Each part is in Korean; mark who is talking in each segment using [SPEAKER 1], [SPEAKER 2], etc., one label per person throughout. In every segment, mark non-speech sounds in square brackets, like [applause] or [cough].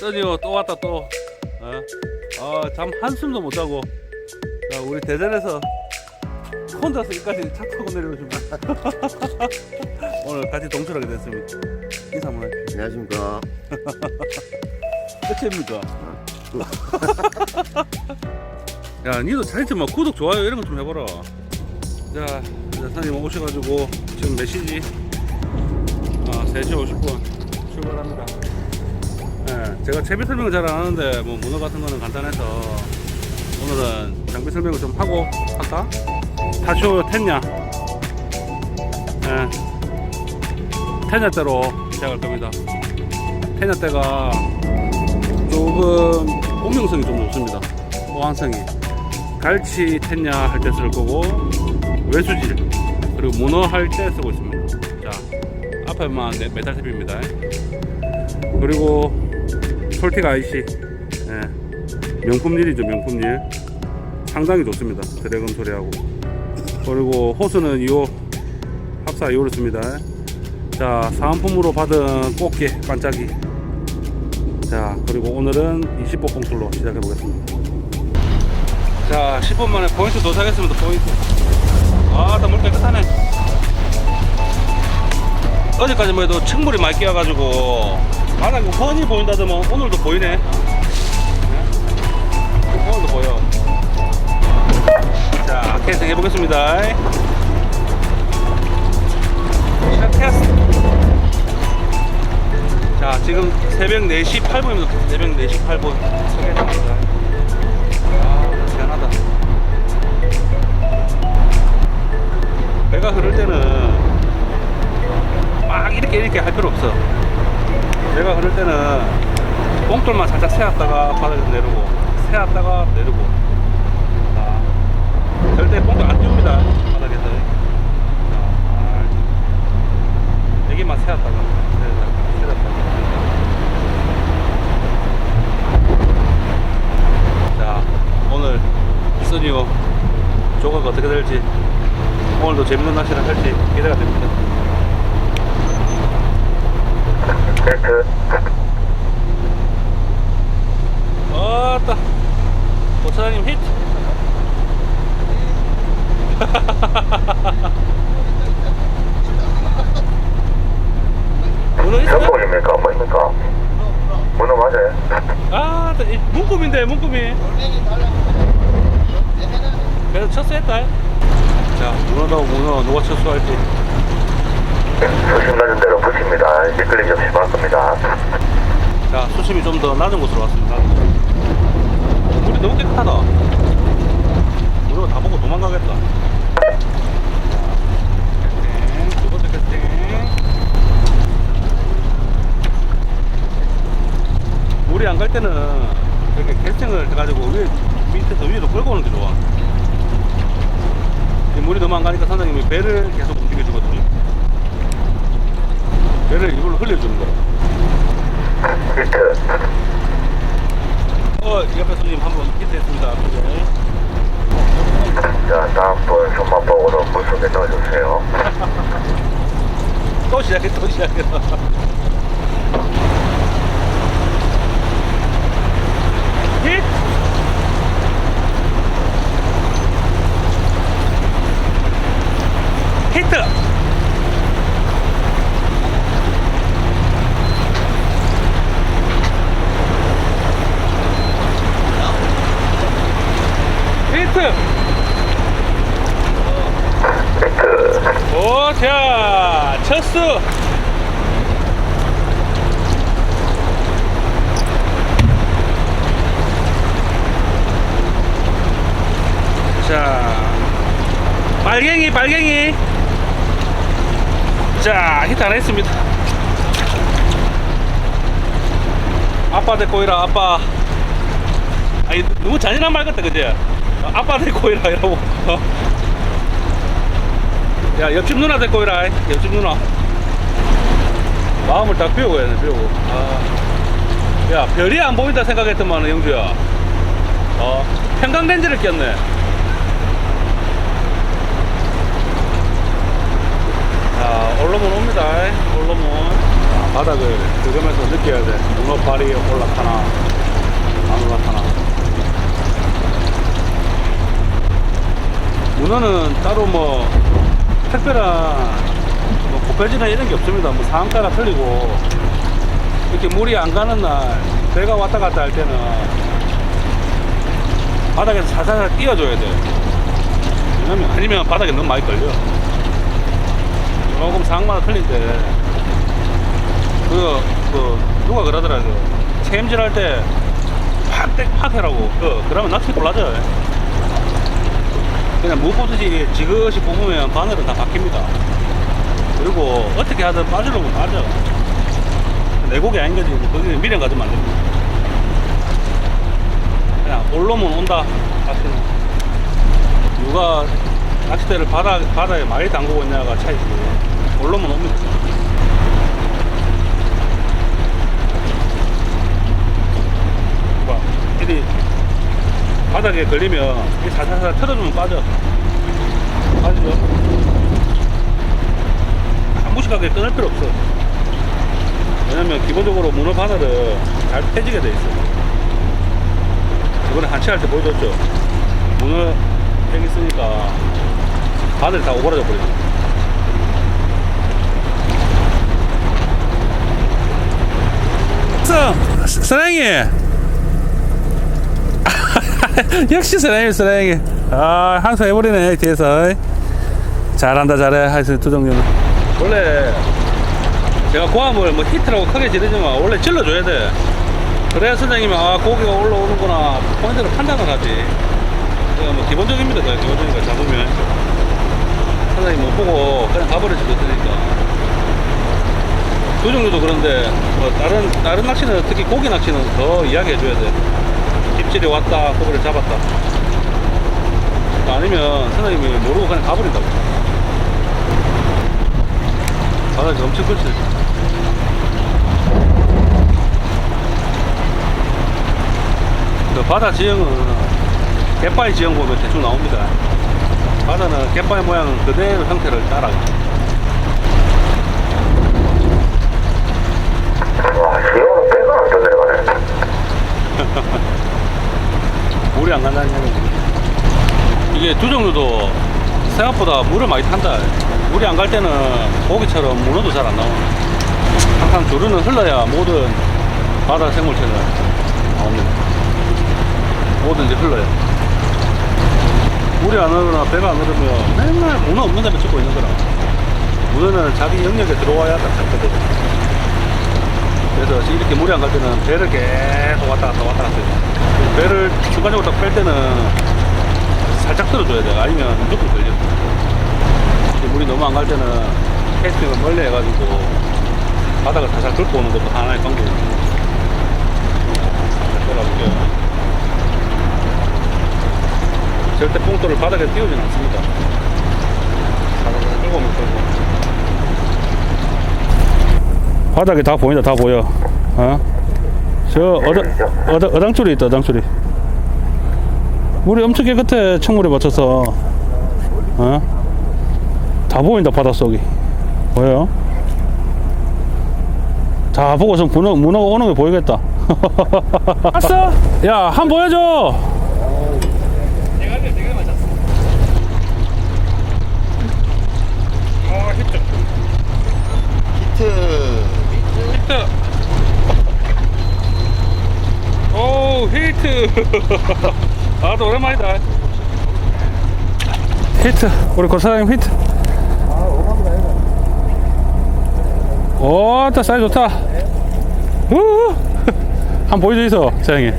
[SPEAKER 1] 자, 써니오 또 왔다 또. 어? 아, 잠 한숨도 못 자고. 자, 우리 대전에서 혼자서 여기까지 차 타고 내려오십니다. 오늘 같이 동출하게 됐습니다. 인사 한번 해.
[SPEAKER 2] 안녕하십니까. [laughs]
[SPEAKER 1] 끝입니까? 야, 니도 차이트 막 구독, 좋아요 이런 거 좀 해봐라. 자, 여사님 오셔가지고 지금 몇 시지? 아, 3시 50분 출발합니다. 예, 제가 채비 설명을 잘 안 하는데 뭐 문어 같은 거는 간단해서 오늘은 장비 설명을 좀 하고 할까? 타쇼 텐냐? 예, 텐냐대로 시작할 겁니다. 텐냐대가 조금 공명성이 좀 높습니다. 보안성이 갈치 텐냐 할 때 쓸 거고 외수질 그리고 문어 할 때 쓰고 있습니다. 자 앞에만 네- 메탈 탭입니다. 그리고 솔틱 IC 예, 명품일이죠 명품일. 상당히 좋습니다. 드래곤 소리하고. 그리고 호수는 2호 합사 2호를 씁니다. 자 사은품으로 받은 꽃게 반짝이. 자 그리고 오늘은 20호 봉틀로 시작해 보겠습니다. 자 10분 만에 포인트 도착했습니다 포인트. 아나 물 깨끗하네. 어제까지만 해도 층물이 많이 끼어가지고 바닥이 훤히 보인다더만 오늘도 보이네. 네? 오늘도 보여. 자 캐스팅 해보겠습니다. 자 캐스팅. 자 지금 새벽 4시 8분입니다. 새벽 4시 8분. 서계입니다 아 시원하다 배가 흐를 때는 막 이렇게 이렇게 할 필요 없어 배가 흐를 때는 봉돌만 살짝 세웠다가 바닥에서 내리고 세웠다가 내리고. 자, 절대 봉돌 안 띄웁니다 바닥에서. 자, 아, 여기만 세웠다가. 내렸다가 세웠다가. 자 오늘 쓰니오 조각 어떻게 될지 오늘도 재밌는 낚시를 할지 기대가 됩니다
[SPEAKER 2] 세트.
[SPEAKER 1] 아따 고차장님 히트 [laughs] 문어 있어요?
[SPEAKER 2] 전복입니까? 뭐입니까? 문어 맞아요.
[SPEAKER 1] 아, 이 문금인데 문금이. 그래도 첫수했다. 자, 문어다 문어 누가 첫수할지.
[SPEAKER 2] 수심 낮은 대로 붙입니다. 미끌림 좀 심할 겁니다.
[SPEAKER 1] 자, 수심이 좀 더 낮은 곳으로 왔습니다. 물이 너무 깨끗하다. 문어가 다 보고 도망가겠다. 두 번째. 물이 안 갈 때는 이렇게 캐스팅을 해가지고 위에 밑에서 위로 끌고 오는 게 좋아. 이 물이 너무 안 가니까 선생님이 배를 계속 움직여주거든요. 배를 이걸로 흘려주는 거야.
[SPEAKER 2] 히트.
[SPEAKER 1] 어, 옆에 손님 한번 히트했습니다. 네.
[SPEAKER 2] 자, 다음 분 손만 보고도 물속에 넣어주세요. [laughs]
[SPEAKER 1] 또 시작해, 또 시작해. 힛! 히트! 히트!
[SPEAKER 2] 히트.
[SPEAKER 1] 오, 자, 첫수! 자, 빨갱이, 빨갱이. 자, 히트 안 했습니다. 아빠 데리고 이라, 아빠. 아니, 너무 잔인한 말 같다? 어, 아빠 데리고 이라, 이러고. 어? 야, 옆집 누나 데리고 이라, 옆집 누나. 마음을 다 비우고 해야 돼, 비우고. 아. 야, 별이 안 보인다 생각했더만, 영주야. 어, 평강렌즈를 꼈네. 자, 올로몬 옵니다. 올로몬. 바닥을 긁으면서 느껴야 돼. 문어파. 발이 올라타나 안 올라타나 문어는 따로 뭐 특별한 뭐 고패지나 이런 게 없습니다. 뭐 상한가가 틀리고 이렇게 물이 안 가는 날 배가 왔다 갔다 할 때는 바닥에서 살살 띄워줘야 돼요. 왜냐면 아니면 바닥에 너무 많이 걸려. 조금 상황마다 틀린데 그, 그 누가 그러더라고요. 체임질 할때팍 해라고. 그, 그러면 낚시 골라져요. 그냥 못 보듯이 지그시 뽑으면 바늘은 다 바뀝니다 그리고 어떻게 하든 빠지려면 빠져 내 고기 아닌 거지 거기 미련 가지면 안 됩니다. 그냥 올라오면 온다 낚시는 누가 낚싯대를 바다, 바다에 많이 담그고 있냐가 차이지. 올라오면 옵니다. 봐 이리 바닥에 걸리면 이 살살살 틀어주면 빠져. 빠지죠 한 무식하게 끊을 필요 없어. 왜냐면 기본적으로 문어 바늘은 잘 펴지게 돼 있어. 이번에 한치 할 때 보여줬죠? 문어 팩 있으니까 바늘이 다 오그라져 버리죠 사랑해. [laughs] 역시 사랑해 사랑해. 아 항상 해버리네 뒤에서. 잘한다 잘해. 하여튼 두 정도는 원래 제가 고함을 뭐 히트라고 크게 지르지만 원래 질러줘야 돼. 그래야 선장님이 아 고기가 올라오는구나. 포인트를 판단을 하지. 그뭐 기본적입니다. 그냥 기본적이니까 잡으면. 선장님 못 보고 그냥 가버릴 수도 있으니까. 그 정도도 그런데 뭐 다른 다른 낚시는 특히 고기 낚시는 더 이야기해 줘야 돼. 입질이 왔다 고기를 잡았다. 아니면 선생님이 모르고 그냥 가버린다고 바닥이 엄청 크지 그 바다 지형은 갯바위 지형 보면 대충 나옵니다. 바다는 갯바위 모양은 그대로 형태를
[SPEAKER 2] 떠내려가네. [laughs]
[SPEAKER 1] 물이 안 간다는 얘기는 이게 두 종류도 생각보다 물을 많이 탄다. 물이 안 갈 때는 고기처럼 문어도 잘 안 나와 항상 조류는 흘러야 모든 바다 생물체가 나옵니다. 뭐든지 흘러야. 물이 안 흐르나 배가 안 흐르면 맨날 문어 없는 데만 찍고 있는 거라 문어는 자기 영역에 들어와야 딱 잡거든 그래서 이렇게 물이 안 갈 때는 배를 계속 왔다 갔다 왔다 갔다 해요. 배를 중간적으로 딱 뺄 때는 살짝 들어줘야 돼 아니면 무조건 걸려 물이 너무 안 갈 때는 캐스팅을 멀리 해가지고 바닥을 살살 긁고 오는 것도 하나의 돌아볼게요. 절대 뽕돌을 바닥에 띄우진 않습니다. 살살 끌고 오면 끌고 바닥에 다 보인다 다 보여. 어? 저 어당, 어당, 어당줄이 있다 어당줄이. 물이 엄청 깨끗해 청물에 맞춰서. 어? 다 보인다 바닷속이. 보여? 다 보고서 문어, 문어가 오는 게 보이겠다. [laughs] 왔어? 야한번 보여줘! 아 히트.
[SPEAKER 2] 히트.
[SPEAKER 1] 히트 오 히트. [laughs] 아또 오랜만이다. 히트. 우리 고사장님 히트 오따 사이 좋다 우후 [laughs] 한번 있어 사장님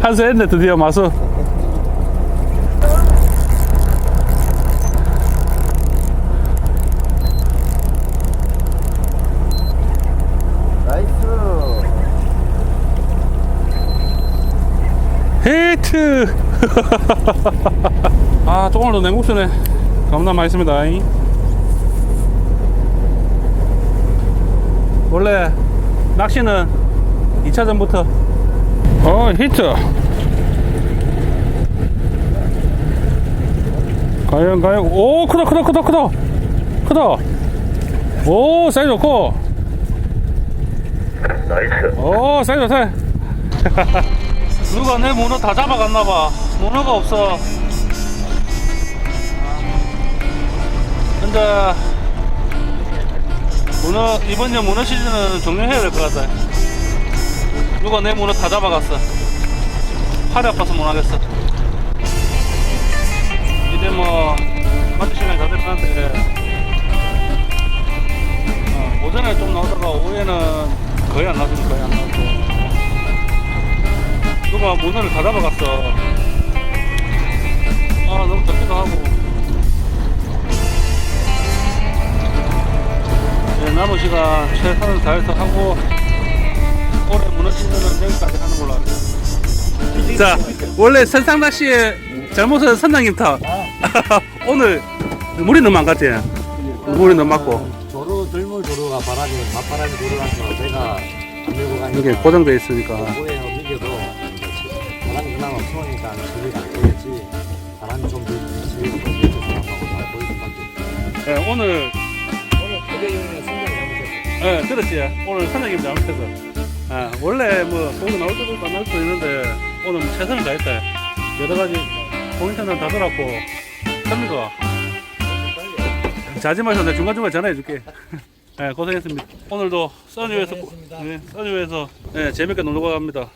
[SPEAKER 1] 한수 했네 드디어 마수. 히트! [laughs] 아, 또 오늘도 냉국수네. 겁나 맛있습니다. 원래 낚시는 2차전부터. 어, 히트! 과연, 과연. 오, 크다, 크다, 크다, 크다! 크다! 오, 사이즈 좋고!
[SPEAKER 2] 나이스.
[SPEAKER 1] 오, 사이다, 사이. 누가 내 문어 다 잡아갔나봐. 문어가 없어. 근데, 문어, 이번 년 문어 시즌은 종료해야 될 것 같아. 누가 내 문어 다 잡아갔어. 팔이 아파서 못 하겠어. 이제 뭐, 마트 시간이 다 됐는데, 어, 오전에 좀 나오다가 오후에는 거의 안 나왔으니 거의 안 나왔고. 누가 문어를 다 잡아갔어. 남은 시간 최선을 다해서 하고, 올해 시즌은 내일까지 하는 걸로 알고. 자, 원래 선상낚시의 잘못은 선장님 탓. [laughs] 오늘 물이 너무 안 갔지? 물이 너무 많고.
[SPEAKER 3] 도로 들물 도로가 바람이 맞바람이 돌아가서 내가 안 밀고 가니까
[SPEAKER 1] 이게 고정돼 있으니까.
[SPEAKER 3] 밀려도 이제 바람이 그나마 추우니까 소리가 안 들렸지 바람이 좀 소리가 다 보일 수밖에
[SPEAKER 1] 예, 오늘
[SPEAKER 3] 오늘 고객님의 생각이 잘못했어
[SPEAKER 1] 예, 그렇지. 오늘 선생님 잘못해서. 아, 원래 뭐, 소리 나올 때도 있고 안 나올 때도 있는데, 오늘 뭐 최선을 다했다. 여러 가지 포인트는 다 들었고, 됩니까? 자지 마셔. 내가 중간중간 전화해 줄게. [laughs] 예, 고생했습니다. 오늘도 써니에서, 예, 써니에서, 예, 재밌게 놀러 갑니다.